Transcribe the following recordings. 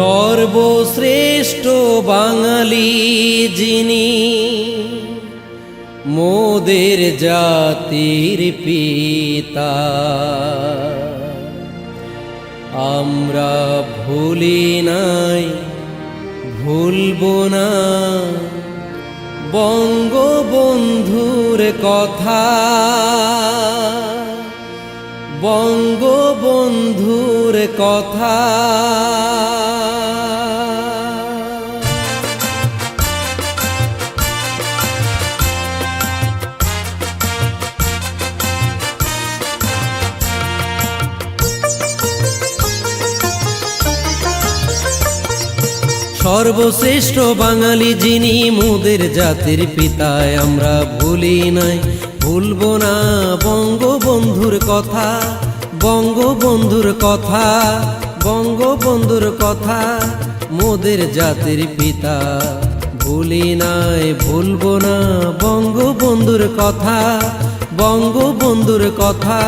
সর্বশ্রেষ্ঠ বাঙালি যিনি মোদের জাতির পিতা। আমরা ভুলি নাই ভুলব না। বঙ্গবন্ধুর কথা বঙ্গবন্ধুর কথা। সর্বশ্রেষ্ঠ বাঙালি যিনি মোদের জাতির পিতায় আমরা ভুলি নাই। ভুলব না বঙ্গবন্ধুর কথা বঙ্গবন্ধুর কথা বঙ্গবন্ধুর কথা, মোদের জাতির পিতা। ভুলি নাই, ভুলব না বঙ্গবন্ধুর কথা বঙ্গবন্ধুর কথা।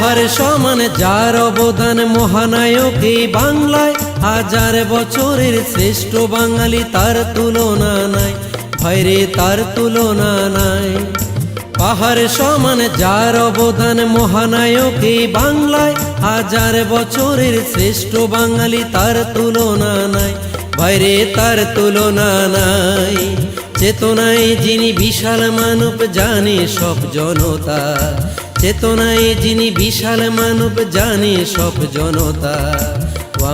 পাহাড় সমান, যার অবদান মহানায়ক এই বাংলায়, হাজার বছরের শ্রেষ্ঠ বাঙালি তার তুলনা নাই। ভাইরে তার তুলনা নাই। পাহাড় সমান, যার অবদান মহানায়ক এই বাংলায়, হাজার বছরের শ্রেষ্ঠ বাঙালি তার তুলনা নাই। ভাইরে তার তুলনা নাই। চেতনায় যিনি বিশাল মানব, জানে সব জনতা। চেতনায় যিনি বিশাল মানব, জানে সব জনতা।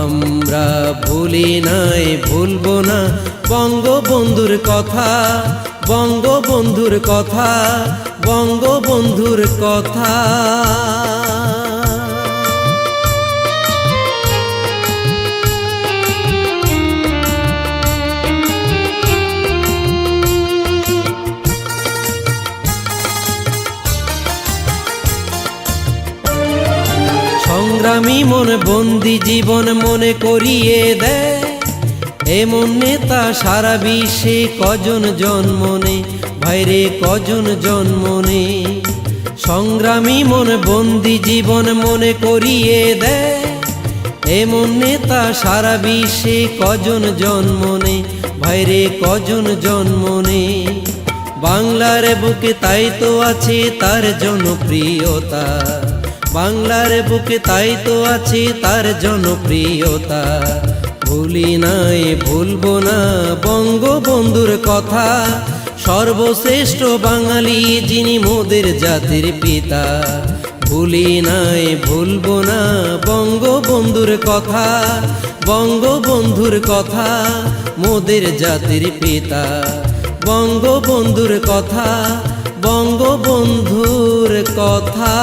আমরা ভুলি নাই, ভুলব না, বঙ্গবন্ধুর কথা বঙ্গবন্ধুর কথা বঙ্গবন্ধুর কথা। সংগ্রামী মন বন্দি জীবন মনে করিয়ে দেয়। এমন নেতা সারা বিশ্বে কজন জন্মনে ভাইরে, কজন জন্মনে সংগ্রামী মন বন্দি জীবন মনে করিয়ে দেয়। এমন নেতা সারা বিশ্বে কজন জন্মনে ভাইরে, কজন জন্মনে বাংলার বুকে তাই তো আছে তার জনপ্রিয়তা। বাংলার বুকে তাই তো আছে তার জনপ্রিয়তা। ভুলি নাই, ভুলবো না, বঙ্গবন্ধুর কথা। সর্বশ্রেষ্ঠ বাঙালি যিনি মোদের জাতির পিতা। ভুলি নাই, ভুলবো না, বঙ্গবন্ধুর কথা। বঙ্গবন্ধুর কথা মোদের জাতির পিতা। বঙ্গবন্ধুর কথা বঙ্গবন্ধুর কথা।